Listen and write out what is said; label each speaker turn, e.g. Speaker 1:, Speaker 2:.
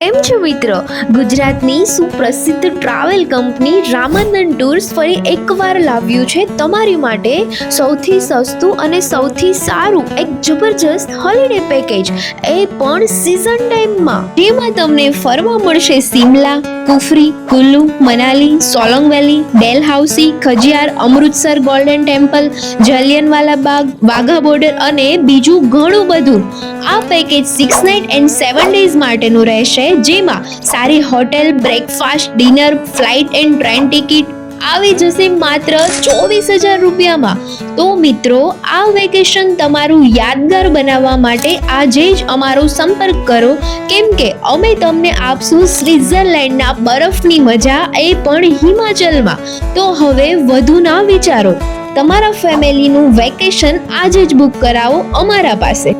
Speaker 1: એમ છો મિત્રો? ગુજરાતની સુપ્રસિદ્ધ ટ્રાવેલ કંપની રામાનંદ ટૂર્સ ફરી એકવાર લાવ્યું છે તમારી માટે સૌથી સસ્તું અને સૌથી સારું એક જબરજસ્ત હોલિડે પેકેજ એ પણ સિઝન ટાઈમમાં જેમાં તમને ફરવા મળશે Shimla Kufri, Kullu, Manali, Solang valley, Dalhousie, Khajjiar, Amritsar golden temple, Jallianwala Bagh, Wagah border અને બીજું ઘણું બધું. આ package six night and seven days માટેનું રહેશે, જેમાં સારી hotel breakfast dinner flight and train ticket આવી જશે માત્ર ચોવીસ હજાર રૂપિયામાં. તો મિત્રો, આ વેકેશન તમારું યાદગાર બનાવવા માટે આજે જ અમારો સંપર્ક કરો. કેમ કે અમે તમને આપશું સ્વિટ્ઝરલેન્ડના બરફની મજા, એ પણ હિમાચલમાં. તો હવે વધુ ના વિચારો. તમારા ફેમિલીનું વેકેશન આજે જ બુક કરાવો અમારા પાસે.